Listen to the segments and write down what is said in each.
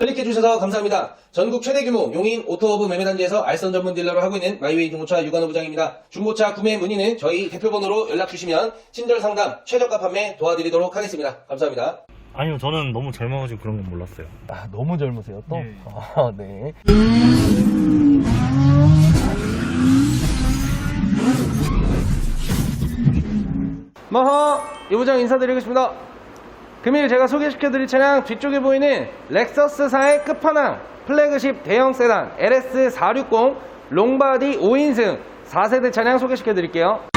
클릭해주셔서 감사합니다. 전국 최대 규모 용인 오토허브 매매단지에서 알선 전문 딜러를 하고 있는 마이웨이 중고차 유관호 부장입니다. 중고차 구매 문의는 저희 대표번호로 연락주시면 친절 상담, 최저가 판매 도와드리도록 하겠습니다. 감사합니다. 아니요, 저는 너무 젊어가지고 그런 건 몰랐어요. 아, 너무 젊으세요, 또? 네. 아, 네. 머허, 이 부장 인사드리겠습니다. 금일 제가 소개시켜드릴 차량 뒤쪽에 보이는 렉서스사의 끝판왕 플래그십 대형 세단 LS460 롱바디 5인승 4세대 차량 소개시켜드릴게요.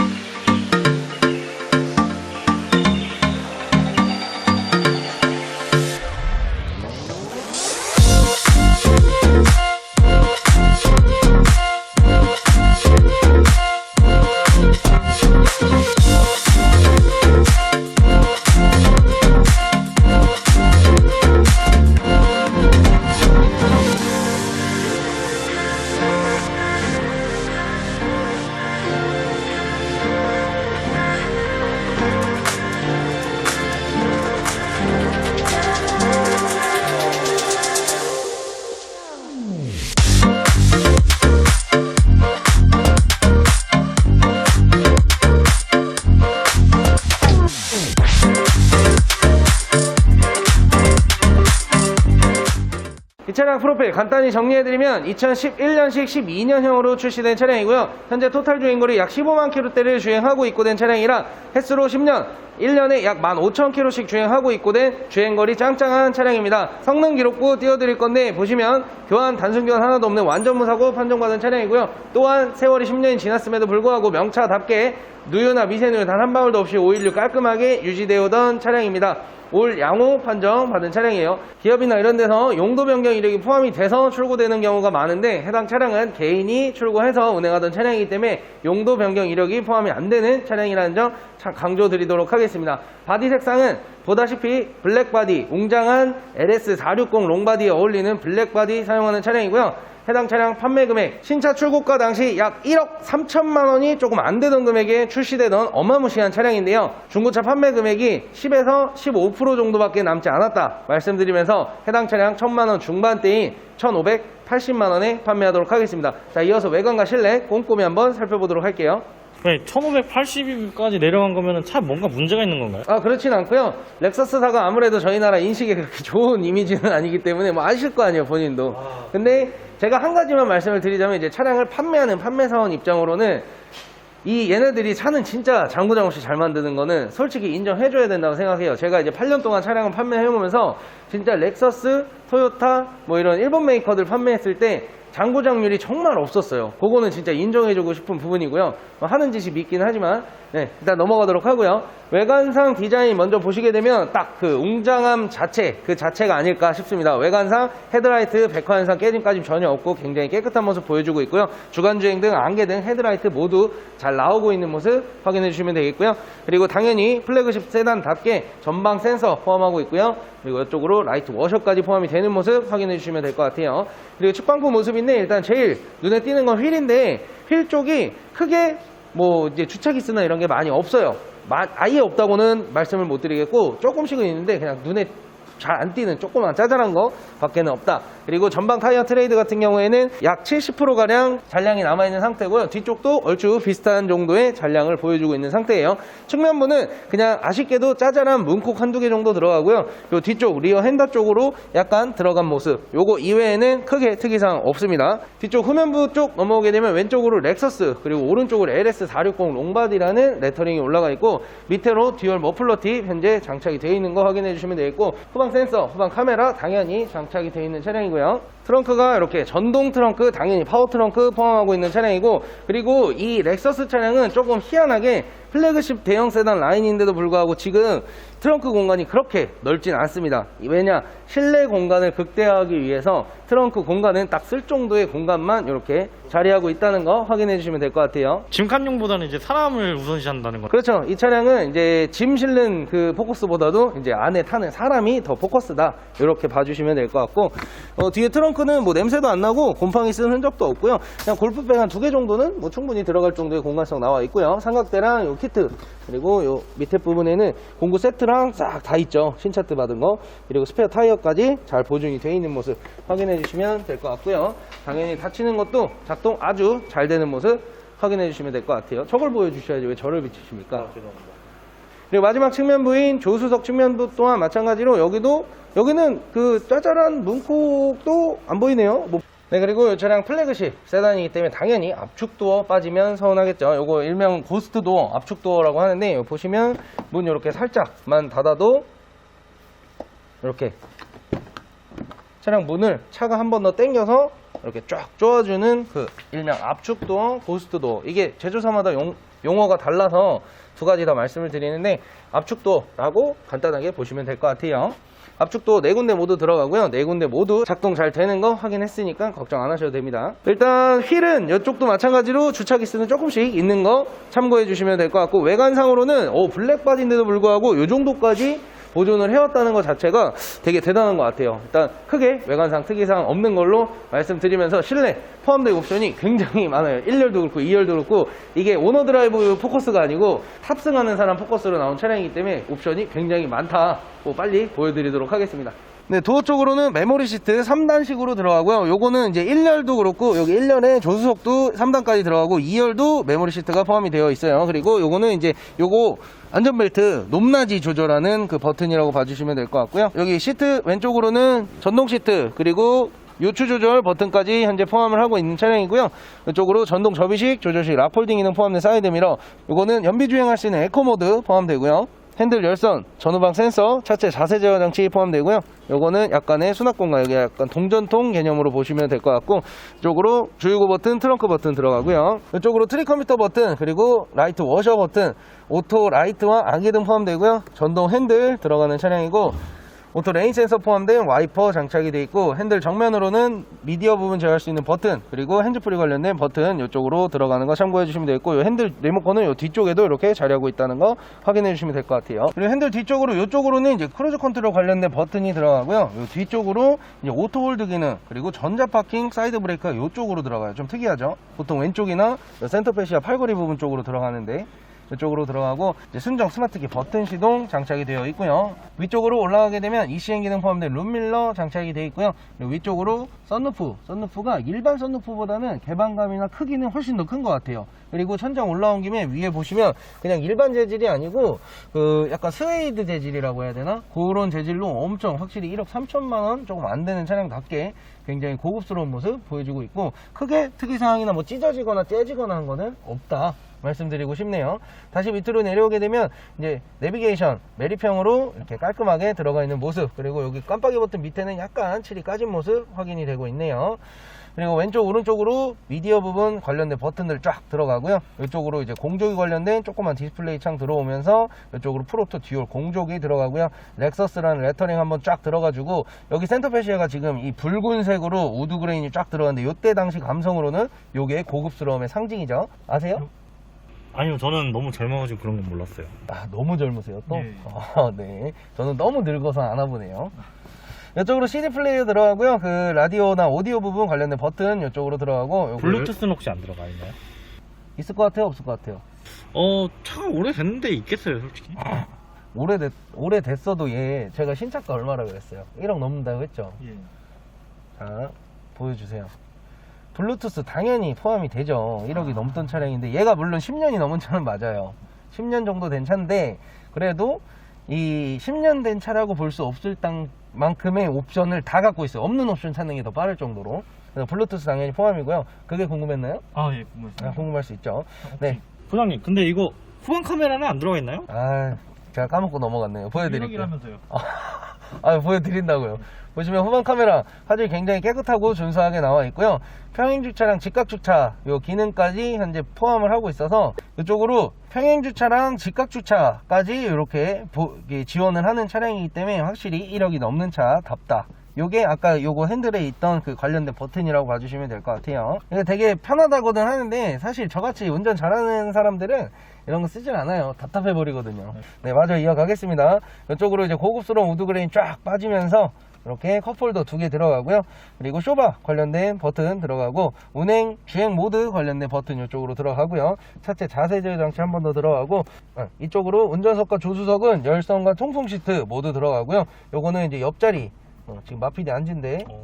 프로필 간단히 정리해드리면 2011년식 12년형으로 출시된 차량이고요. 현재 토탈 주행거리 약 15만 킬로대를 주행하고 입고된 차량이라 횟수로 10년, 1년에 약 15,000km씩 주행하고 입고된 주행거리 짱짱한 차량입니다. 성능 기록부 띄워드릴 건데 보시면 교환, 단순 교환 하나도 없는 완전 무사고 판정받은 차량이고요. 또한 세월이 10년이 지났음에도 불구하고 명차답게 누유나 미세누유 단 한 방울도 없이 오일류 깔끔하게 유지되어 오던 차량입니다. 올 양호 판정 받은 차량이에요. 기업이나 이런 데서 용도 변경 이력이 포함이 돼서 출고되는 경우가 많은데 해당 차량은 개인이 출고해서 운행하던 차량이기 때문에 용도 변경 이력이 포함이 안 되는 차량이라는 점참 강조드리도록 하겠습니다. 바디 색상은 보다시피 블랙바디, 웅장한 LS460 롱바디에 어울리는 블랙바디 사용하는 차량이고요. 해당 차량 판매 금액 신차 출고가 당시 약 1억 3천만 원이 조금 안 되던 금액에 출시되던 어마무시한 차량인데요. 중고차 판매 금액이 10에서 15% 정도밖에 남지 않았다 말씀드리면서 해당 차량 1천만 원 중반대인 1,580만 원에 판매하도록 하겠습니다. 자, 이어서 외관과 실내 꼼꼼히 한번 살펴보도록 할게요. 네, 1580까지 내려간 거면 차 뭔가 문제가 있는 건가요? 아, 그렇진 않고요. 렉서스사가 아무래도 저희 나라 인식에 그렇게 좋은 이미지는 아니기 때문에 뭐 아실 거 아니에요, 본인도. 근데 제가 한 가지만 말씀을 드리자면 이제 차량을 판매하는 판매사원 입장으로는 이 얘네들이 차는 진짜 장구장 없이 잘 만드는 거는 솔직히 인정해줘야 된다고 생각해요. 제가 이제 8년 동안 차량을 판매해보면서 진짜 렉서스, 토요타 뭐 이런 일본 메이커들 판매했을 때 장고장률이 정말 없었어요. 그거는 진짜 인정해주고 싶은 부분이고요. 뭐 하는 짓이 믿긴 하지만 네, 일단 넘어가도록 하고요. 외관상 디자인 먼저 보시게 되면 딱 그 웅장함 자체 그 자체가 아닐까 싶습니다. 외관상 헤드라이트 백화 현상 깨짐까지 전혀 없고 굉장히 깨끗한 모습 보여주고 있고요. 주간 주행 등 안개 등 헤드라이트 모두 잘 나오고 있는 모습 확인해 주시면 되겠고요. 그리고 당연히 플래그십 세단답게 전방 센서 포함하고 있고요. 그리고 이쪽으로 라이트 워셔까지 포함이 되는 모습 확인해 주시면 될 것 같아요. 그리고 측방부 모습 인데 일단 제일 눈에 띄는 건 휠인데 휠 쪽이 크게 뭐 이제 주차 기스나 이런 게 많이 없어요. 마- 아예 없다고는 말씀을 못 드리겠고 조금씩은 있는데 그냥 눈에 잘안 띄는 조그만 짜잘한 거 밖에는 없다. 그리고 전방 타이어 트레이드 같은 경우에는 약 70%가량 잔량이 남아있는 상태고요. 뒤쪽도 얼추 비슷한 정도의 잔량을 보여주고 있는 상태예요. 측면부는 그냥 아쉽게도 짜잘한 문콕 한두 개 정도 들어가고요. 요 뒤쪽 리어 핸더 쪽으로 약간 들어간 모습. 요거 이외에는 크게 특이사항 없습니다. 뒤쪽 후면부 쪽 넘어오게 되면 왼쪽으로 렉서스 그리고 오른쪽으로 LS460 롱바디라는 레터링이 올라가 있고 밑으로 듀얼 머플러 팁 현재 장착이 되어 있는 거 확인해 주시면 되겠고 후방 센서, 후방 카메라 당연히 장착이 되어 있는 차량이고요. 트렁크가 이렇게 전동 트렁크 당연히 파워 트렁크 포함하고 있는 차량이고 그리고 이 렉서스 차량은 조금 희한하게 플래그십 대형 세단 라인인데도 불구하고 지금 트렁크 공간이 그렇게 넓진 않습니다. 왜냐 실내 공간을 극대화하기 위해서 트렁크 공간은 딱 쓸 정도의 공간만 이렇게 자리하고 있다는 거 확인해 주시면 될 것 같아요. 짐칸용보다는 이제 사람을 우선시한다는 거. 그렇죠. 이 차량은 이제 짐 실는 그 포커스보다도 이제 안에 타는 사람이 더 포커스다. 이렇게 봐주시면 될 것 같고 어, 뒤에 트렁크 는 뭐 냄새도 안 나고 곰팡이 쓴 흔적도 없고요. 그냥 골프백 한 두 개 정도는 뭐 충분히 들어갈 정도의 공간성 나와 있고요. 삼각대랑 요 키트 그리고 요 밑에 부분에는 공구 세트랑 싹 다 있죠. 신차트 받은 거 그리고 스페어 타이어까지 잘 보존이 되어 있는 모습 확인해 주시면 될 것 같고요. 당연히 닫히는 것도 작동 아주 잘 되는 모습 확인해 주시면 될 것 같아요. 저걸 보여주셔야지 왜 저를 비치십니까? 그리고 마지막 측면 부인 조수석 측면부 또한 마찬가지로 여기도 여기는 그 짜잘한 문콕도 안 보이네요. 뭐- 네 그리고 이 차량 플래그십 세단이기 때문에 당연히 압축 도어 빠지면 서운하겠죠. 요거 일명 고스트 도어, 압축 도어라고 하는데 보시면 문 이렇게 살짝만 닫아도 이렇게 차량 문을 차가 한 번 더 당겨서 이렇게 쫙 조아주는 그 일명 압축 도어, 고스트 도어 이게 제조사마다 용, 용어가 달라서 두 가지 다 말씀을 드리는데 압축도어라고 간단하게 보시면 될 것 같아요. 압축도 네 군데 모두 들어가고요. 네 군데 모두 작동 잘 되는 거 확인했으니까 걱정 안 하셔도 됩니다. 일단 휠은 이쪽도 마찬가지로 주차 기스는 조금씩 있는 거 참고해 주시면 될 것 같고 외관상으로는 오 블랙 바디인데도 불구하고 이 정도까지 보존을 해왔다는 것 자체가 되게 대단한 것 같아요. 일단 크게 외관상 특이사항 없는 걸로 말씀드리면서 실내 포함된 옵션이 굉장히 많아요. 1열도 그렇고 2열도 그렇고 이게 오너 드라이브 포커스가 아니고 탑승하는 사람 포커스로 나온 차량이기 때문에 옵션이 굉장히 많다고 빨리 보여드리도록 하겠습니다. 네, 도어 쪽으로는 메모리 시트 3단식으로 들어가고요. 요거는 이제 1열도 그렇고 여기 1열에 조수석도 3단까지 들어가고 2열도 메모리 시트가 포함이 되어 있어요. 그리고 요거는 이제 요거 안전벨트 높낮이 조절하는 그 버튼이라고 봐주시면 될 것 같고요. 여기 시트 왼쪽으로는 전동 시트 그리고 요추 조절 버튼까지 현재 포함을 하고 있는 차량이고요. 이쪽으로 전동 접이식 조절식 라폴딩 기능 포함된 사이드 미러 요거는 연비 주행할 수 있는 에코 모드 포함되고요. 핸들 열선, 전후방 센서, 차체 자세 제어 장치 포함되고요. 요거는 약간의 수납 공간, 여기 약간 동전통 개념으로 보시면 될 것 같고, 이쪽으로 주유구 버튼, 트렁크 버튼 들어가고요. 이쪽으로 트리 컴퓨터 버튼, 그리고 라이트 워셔 버튼, 오토 라이트와 안개등 포함되고요. 전동 핸들 들어가는 차량이고, 오토 레인 센서 포함된 와이퍼 장착이 되어 있고 핸들 정면으로는 미디어 부분 제어할 수 있는 버튼 그리고 핸즈프리 관련된 버튼 이쪽으로 들어가는 거 참고해 주시면 되겠고 요 핸들 리모컨은 요 뒤쪽에도 이렇게 자리하고 있다는 거 확인해 주시면 될 것 같아요. 그리고 핸들 뒤쪽으로 이쪽으로는 이제 크루즈 컨트롤 관련된 버튼이 들어가고요. 요 뒤쪽으로 이제 오토 홀드 기능 그리고 전자 파킹 사이드 브레이크가 이쪽으로 들어가요. 좀 특이하죠? 보통 왼쪽이나 센터 패시아 팔걸이 부분 쪽으로 들어가는데 이쪽으로 들어가고 순정 스마트키 버튼 시동 장착이 되어 있고요. 위쪽으로 올라가게 되면 ECN 기능 포함된 룸밀러 장착이 되어 있고요. 위쪽으로 썬루프, 썬루프가 일반 썬루프보다는 개방감이나 크기는 훨씬 더 큰 것 같아요. 그리고 천장 올라온 김에 위에 보시면 그냥 일반 재질이 아니고 그 약간 스웨이드 재질이라고 해야 되나? 그런 재질로 엄청 확실히 1억 3천만 원 조금 안 되는 차량답게 굉장히 고급스러운 모습 보여주고 있고 크게 특이사항이나 뭐 찢어지거나 째지거나 한 거는 없다. 말씀드리고 싶네요. 다시 밑으로 내려오게 되면 이제 내비게이션 메리평으로 이렇게 깔끔하게 들어가 있는 모습 그리고 여기 깜빡이 버튼 밑에는 약간 칠이 까진 모습 확인이 되고 있네요. 그리고 왼쪽 오른쪽으로 미디어 부분 관련된 버튼들 쫙 들어가고요. 이쪽으로 이제 공조기 관련된 조그만 디스플레이 창 들어오면서 이쪽으로 프로토 듀얼 공조기 들어가고요. 렉서스라는 레터링 한번 쫙 들어가지고 여기 센터 패시아가 지금 이 붉은색으로 우드 그레인이 쫙 들어갔는데 이때 당시 감성으로는 요게 고급스러움의 상징이죠. 아세요? 아니요, 저는 너무 젊어가지고 그런 건 몰랐어요. 아, 너무 젊으세요, 또? 네. 아, 네. 저는 너무 늙어서 아나 보네요. 이쪽으로 CD 플레이어 들어가고요. 그 라디오나 오디오 부분 관련된 버튼 이쪽으로 들어가고 요거를- 블루투스는 혹시 안 들어가 있나요? 있을 것 같아요, 없을 것 같아요. 어, 차가 오래됐는데 있겠어요, 솔직히. 오래됐, 오래됐어도 얘 제가 신차가 얼마라 그랬어요? 1억 넘는다고 했죠? 예. 자, 보여주세요. 블루투스 당연히 포함이 되죠. 1억이 넘던 차량인데 얘가 물론 10년이 넘은 차는 맞아요. 10년 정도 된 차인데 그래도 이 10년 된 차라고 볼 수 없을 땅 만큼의 옵션을 다 갖고 있어요. 없는 옵션 찾는 게 더 빠를 정도로. 그래서 블루투스 당연히 포함이고요. 그게 궁금했나요? 아, 예, 아, 궁금했어요. 궁금할 수 있죠. 네. 부장님, 근데 이거 후방 카메라는 안 들어가 있나요? 아, 제가 까먹고 넘어갔네요. 보여드릴게요. 이라면서요. 아, 보여드린다고요. 보시면 후방 카메라 화질 굉장히 깨끗하고 준수하게 나와 있고요. 평행 주차랑 직각 주차 요 기능까지 현재 포함을 하고 있어서 이쪽으로 평행 주차랑 직각 주차까지 이렇게 지원을 하는 차량이기 때문에 확실히 1억이 넘는 차답다. 요게 아까 요거 핸들에 있던 그 관련된 버튼이라고 봐주시면 될 것 같아요. 이게 되게 편하다고는 하는데 사실 저같이 운전 잘하는 사람들은 이런 거 쓰질 않아요. 답답해 버리거든요. 네, 맞아 이어가겠습니다. 이쪽으로 이제 고급스러운 우드 그레인 쫙 빠지면서 이렇게 컵홀더 두 개 들어가고요. 그리고 쇼바 관련된 버튼 들어가고 운행 주행 모드 관련된 버튼 이쪽으로 들어가고요. 차체 자세 제어 장치 한 번 더 들어가고 어, 이쪽으로 운전석과 조수석은 열선과 통풍 시트 모두 들어가고요. 요거는 이제 옆자리 어, 지금 마피디 앉은데 어,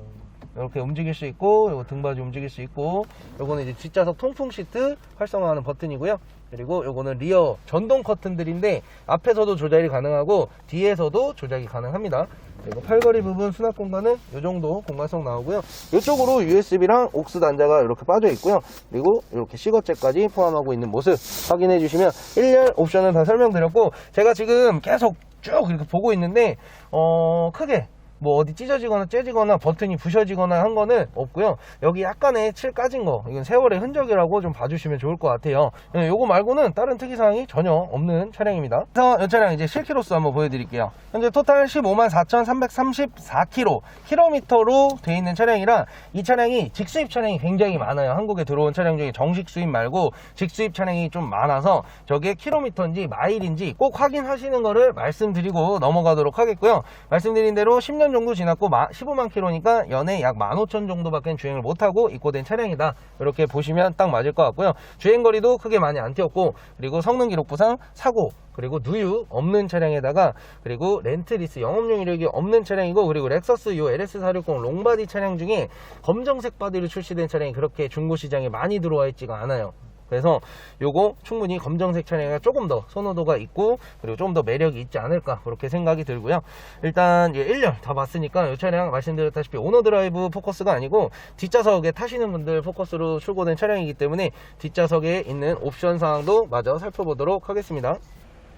이렇게 움직일 수 있고 요거 등받이 움직일 수 있고 요거는 이제 뒷좌석 통풍 시트 활성화하는 버튼이고요. 그리고 요거는 리어 전동 커튼들인데 앞에서도 조작이 가능하고 뒤에서도 조작이 가능합니다. 그리고 팔걸이 부분 수납 공간은 요 정도 공간성 나오고요. 이쪽으로 USB랑 옥스 단자가 이렇게 빠져 있고요. 그리고 이렇게 시거잭까지 포함하고 있는 모습 확인해 주시면 1열 옵션은 다 설명드렸고 제가 지금 계속 쭉 이렇게 보고 있는데 어 크게 뭐 어디 찢어지거나 째지거나 버튼이 부셔지거나 한 거는 없고요. 여기 약간의 칠 까진 거, 이건 세월의 흔적이라고 좀 봐주시면 좋을 것 같아요. 예, 요거 말고는 다른 특이사항이 전혀 없는 차량입니다. 그래서 이 차량 이제 실키로수 한번 보여드릴게요. 현재 토탈 15만 4,334km, 킬로미터로 되어 있는 차량이라 이 차량이 직수입 차량이 굉장히 많아요. 한국에 들어온 차량 중에 정식 수입 말고 직수입 차량이 좀 많아서 저게 킬로미터인지 마일인지 꼭 확인하시는 거를 말씀드리고 넘어가도록 하겠고요. 말씀드린 대로 10년 정도 지났고 15만 킬로니까 연에 약 15,000 정도밖에 주행을 못하고 입고된 차량이다. 이렇게 보시면 딱 맞을 것 같고요. 주행 거리도 크게 많이 안 뛰었고 그리고 성능 기록부상 사고 그리고 누유 없는 차량에다가 그리고 렌트리스 영업용 이력이 없는 차량이고 그리고 렉서스 요 LS460 롱바디 차량 중에 검정색 바디로 출시된 차량이 그렇게 중고 시장에 많이 들어와 있지가 않아요. 그래서 요거 충분히 검정색 차량이 조금 더 선호도가 있고 그리고 좀더 매력이 있지 않을까 그렇게 생각이 들고요. 일단 예, 1년 다 봤으니까 이 차량 말씀드렸다시피 오너 드라이브 포커스가 아니고 뒷좌석에 타시는 분들 포커스로 출고된 차량이기 때문에 뒷좌석에 있는 옵션 사항도 마저 살펴보도록 하겠습니다.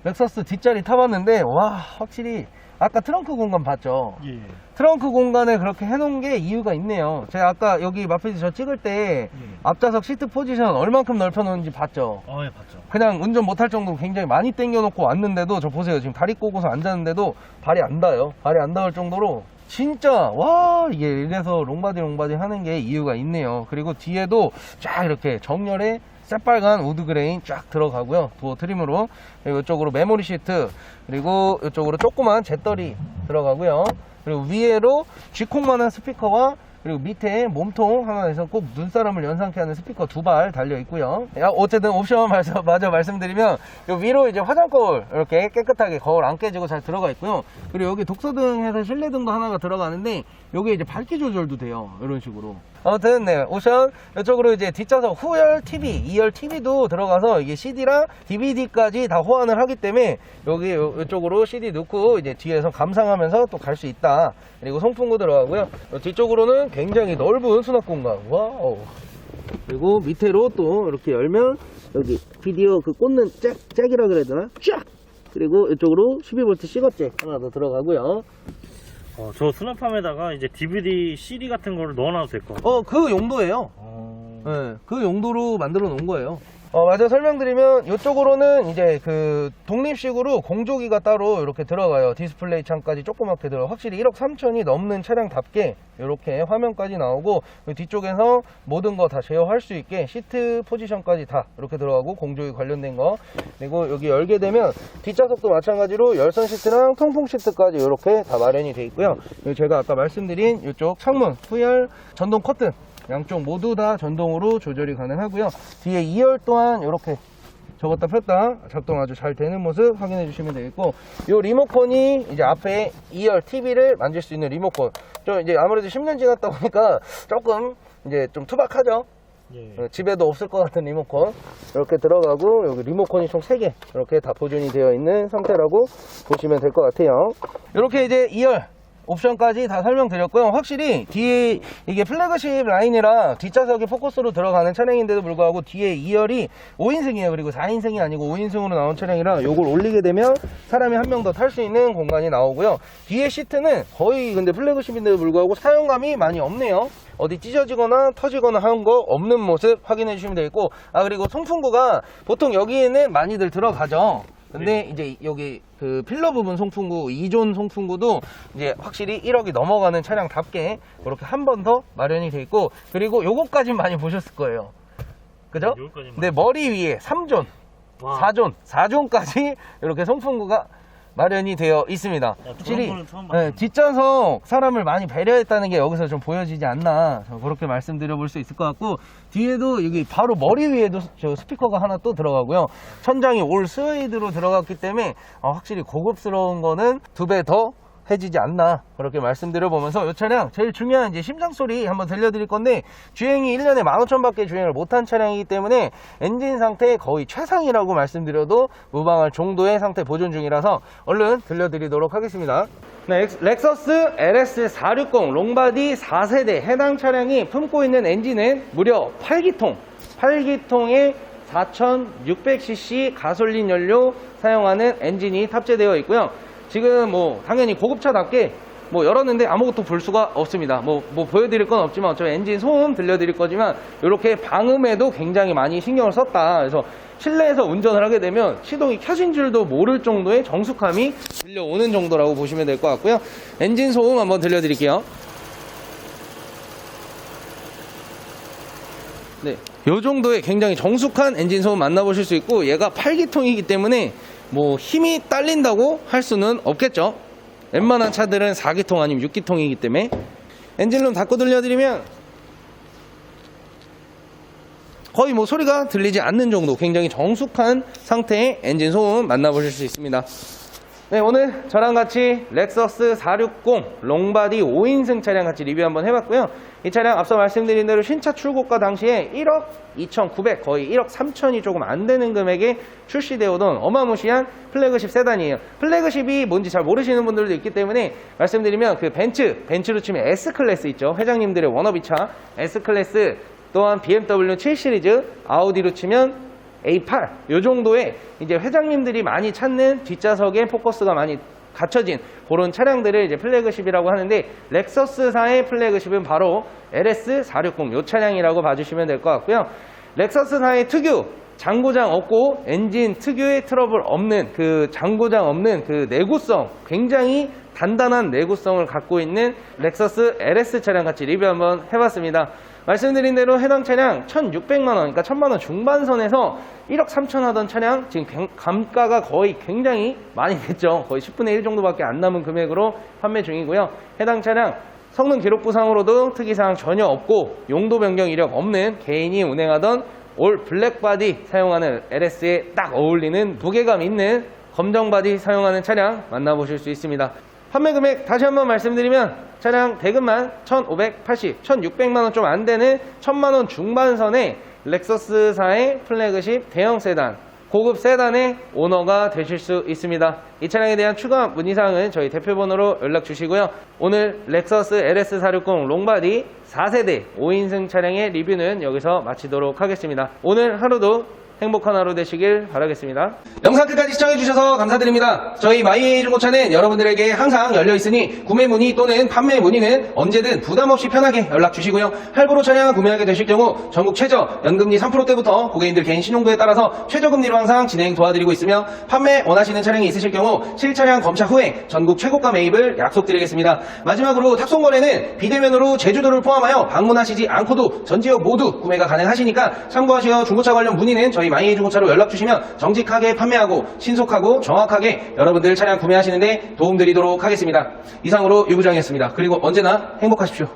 렉서스 뒷자리 타봤는데 와 확실히 아까 트렁크 공간 봤죠? 예. 트렁크 공간을 그렇게 해놓은 게 이유가 있네요. 제가 아까 여기 마피디 저 찍을 때 예. 앞좌석 시트 포지션 얼만큼 넓혀놓은지 봤죠? 아, 예, 봤죠. 그냥 운전 못할 정도로 굉장히 많이 당겨놓고 왔는데도 저 보세요. 지금 다리 꼬고서 앉았는데도 발이 안 닿아요. 발이 안 닿을 정도로 진짜 와 이게 이래서 롱바디 롱바디 하는 게 이유가 있네요. 그리고 뒤에도 쫙 이렇게 정렬에 새빨간 우드 그레인 쫙 들어가고요. 도어 트림으로 그리고 이쪽으로 메모리 시트 그리고 이쪽으로 조그만 잿더리 들어가고요. 그리고 위에로 쥐콩만한 스피커와 그리고 밑에 몸통 하나 해서 꼭 눈사람을 연상케 하는 스피커 두 발 달려 있고요. 야, 어쨌든 옵션 마저, 마저 말씀드리면 요 위로 이제 화장 거울 이렇게 깨끗하게 거울 안 깨지고 잘 들어가 있고요. 그리고 여기 독서등에서 실내등도 하나가 들어가는데 요게 이제 밝기 조절도 돼요. 이런 식으로. 아무튼 네 옵션 이쪽으로 이제 뒷좌석 후열 TV, 2열 TV도 들어가서 이게 CD랑 DVD까지 다 호환을 하기 때문에 여기 요- 이쪽으로 CD 넣고 이제 뒤에서 감상하면서 또 갈 수 있다. 그리고 송풍구 들어가고요. 어, 뒤쪽으로는 굉장히 넓은 수납 공간. 와우. 그리고 밑으로 또 이렇게 열면 여기 비디오 그 꽂는 잭, 잭이라 그래야 되나? 쫙! 그리고 이쪽으로 12V 시거잭 하나 더 들어가고요. 어, 저 수납함에다가 이제 DVD, CD 같은 거를 넣어놔도 될 것 같아요. 어, 그 용도예요. 어... 네, 그 용도로 만들어 놓은 거예요. 어, 맞아 설명드리면 이쪽으로는 이제 그 독립식으로 공조기가 따로 이렇게 들어가요. 디스플레이 창까지 조그맣게 들어. 확실히 1억 3천이 넘는 차량답게 이렇게 화면까지 나오고 그 뒤쪽에서 모든 거 다 제어할 수 있게 시트 포지션까지 다 이렇게 들어가고 공조기 관련된 거 그리고 여기 열게 되면 뒷좌석도 마찬가지로 열선 시트랑 통풍 시트까지 이렇게 다 마련이 돼 있고요. 제가 아까 말씀드린 이쪽 창문 후열 전동 커튼 양쪽 모두 다 전동으로 조절이 가능하고요. 뒤에 2열 또한 이렇게 접었다 폈다 작동 아주 잘 되는 모습 확인해 주시면 되겠고 이 리모컨이 이제 앞에 2열 TV를 만질 수 있는 리모컨. 좀 이제 아무래도 10년 지났다 보니까 조금 이제 좀 투박하죠? 예. 어, 집에도 없을 것 같은 리모컨. 이렇게 들어가고 여기 리모컨이 총 3개. 이렇게 다 보존이 되어 있는 상태라고 보시면 될 것 같아요. 이렇게 이제 2열 옵션까지 다 설명드렸고요. 확실히 뒤에 이게 플래그십 라인이라 뒷좌석이 포커스로 들어가는 차량인데도 불구하고 뒤에 2열이 5인승이에요. 그리고 4인승이 아니고 5인승으로 나온 차량이라 요걸 올리게 되면 사람이 한 명 더 탈 수 있는 공간이 나오고요. 뒤에 시트는 거의 근데 플래그십인데도 불구하고 사용감이 많이 없네요. 어디 찢어지거나 터지거나 한 거 없는 모습 확인해 주시면 되겠고. 아 그리고 송풍구가 보통 여기에는 많이들 들어가죠 근데 이제 여기 그 필러 부분 송풍구 2존 송풍구도 이제 확실히 1억이 넘어가는 차량답게 그렇게 한 번 더 마련이 돼 있고 그리고 요거까진 많이 보셨을 거예요 그죠? 여기까지만. 근데 머리 위에 3존 와. 4존 4존까지 이렇게 송풍구가 마련이 되어 있습니다. 확실히 거는 처음 봤습니다. 네, 뒷좌석 사람을 많이 배려했다는 게 여기서 좀 보여지지 않나 저 그렇게 말씀드려 볼 수 있을 것 같고 뒤에도 여기 바로 머리 위에도 저 스피커가 하나 또 들어가고요. 천장이 올 스웨이드로 들어갔기 때문에 어, 확실히 고급스러운 거는 두 배 더 해지지 않나 그렇게 말씀드려 보면서 이 차량 제일 중요한 이제 심장 소리 한번 들려드릴 건데 주행이 1년에 15,000밖에 주행을 못한 차량이기 때문에 엔진 상태 거의 최상이라고 말씀드려도 무방할 정도의 상태 보존 중이라서 얼른 들려드리도록 하겠습니다. 네, 렉서스 LS460 롱바디 4세대 해당 차량이 품고 있는 엔진은 무려 8기통 8기통의 4600cc 가솔린 연료 사용하는 엔진이 탑재되어 있고요. 지금 뭐 당연히 고급차답게 뭐 열었는데 아무것도 볼 수가 없습니다. 뭐, 뭐 보여드릴 건 없지만 저 엔진 소음 들려드릴 거지만 이렇게 방음에도 굉장히 많이 신경을 썼다. 그래서 실내에서 운전을 하게 되면 시동이 켜진 줄도 모를 정도의 정숙함이 들려오는 정도라고 보시면 될 것 같고요. 엔진 소음 한번 들려드릴게요. 네. 요 정도의 굉장히 정숙한 엔진 소음 만나보실 수 있고 얘가 8기통이기 때문에 뭐 힘이 딸린다고 할 수는 없겠죠. 웬만한 차들은 4기통 아니면 6기통이기 때문에 엔진룸 닫고 들려드리면 거의 뭐 소리가 들리지 않는 정도 굉장히 정숙한 상태의 엔진 소음 만나보실 수 있습니다. 네, 오늘 저랑 같이 렉서스 460 롱바디 5인승 차량 같이 리뷰 한번 해봤고요. 이 차량 앞서 말씀드린 대로 신차 출고가 당시에 1억 2,900 거의 1억 3천이 조금 안 되는 금액에 출시되어 오던 어마무시한 플래그십 세단이에요. 플래그십이 뭔지 잘 모르시는 분들도 있기 때문에 말씀드리면 그 벤츠, 벤츠로 치면 S클래스 있죠. 회장님들의 워너비 차 S클래스 또한 BMW 7 시리즈, 아우디로 치면 A8 요 정도의 이제 회장님들이 많이 찾는 뒷좌석에 포커스가 많이 갖춰진 그런 차량들을 이제 플래그십이라고 하는데 렉서스사의 플래그십은 바로 LS460 요 차량이라고 봐주시면 될 것 같고요. 렉서스사의 특유 장고장 없고 엔진 특유의 트러블 없는 그 장고장 없는 그 내구성 굉장히 단단한 내구성을 갖고 있는 렉서스 LS 차량 같이 리뷰 한번 해봤습니다. 말씀드린 대로 해당 차량 1,600만 원, 그러니까 1,000만 원 중반선에서 1억 3천 하던 차량 지금 굉- 감가가 거의 굉장히 많이 됐죠. 거의 10분의 1 정도밖에 안 남은 금액으로 판매 중이고요. 해당 차량 성능 기록 부상으로도 특이사항 전혀 없고 용도 변경 이력 없는 개인이 운행하던 올 블랙바디 사용하는 LS에 딱 어울리는 무게감 있는 검정 바디 사용하는 차량 만나보실 수 있습니다. 판매 금액 다시 한번 말씀드리면 차량 대금만 1,580, 1,600만 원 좀 안 되는 1,000만 원 중반선의 렉서스사의 플래그십 대형 세단 고급 세단의 오너가 되실 수 있습니다. 이 차량에 대한 추가 문의사항은 저희 대표번호로 연락 주시고요. 오늘 렉서스 LS460 롱바디 4세대 5인승 차량의 리뷰는 여기서 마치도록 하겠습니다. 오늘 하루도 행복한 하루 되시길 바라겠습니다. 영상 끝까지 시청해주셔서 감사드립니다. 저희 마이에이 중고차는 여러분들에게 항상 열려있으니 구매 문의 또는 판매 문의는 언제든 부담없이 편하게 연락 주시고요. 할부로 차량 구매하게 되실 경우 전국 최저 연금리 3%대부터 고객님들 개인 신용도에 따라서 최저금리로 항상 진행 도와드리고 있으며 판매 원하시는 차량이 있으실 경우 실차량 검차 후에 전국 최고가 매입을 약속드리겠습니다. 마지막으로 탁송 거래는 비대면으로 제주도를 포함하여 방문하시지 않고도 전 지역 모두 구매가 가능하시니까 참고하시어 중고차 관련 문의는 저희 마이에이 중고차로 연락 주시면 정직하게 판매하고 신속하고 정확하게 여러분들 차량 구매하시는데 도움드리도록 하겠습니다. 이상으로 유부장이었습니다. 그리고 언제나 행복하십시오.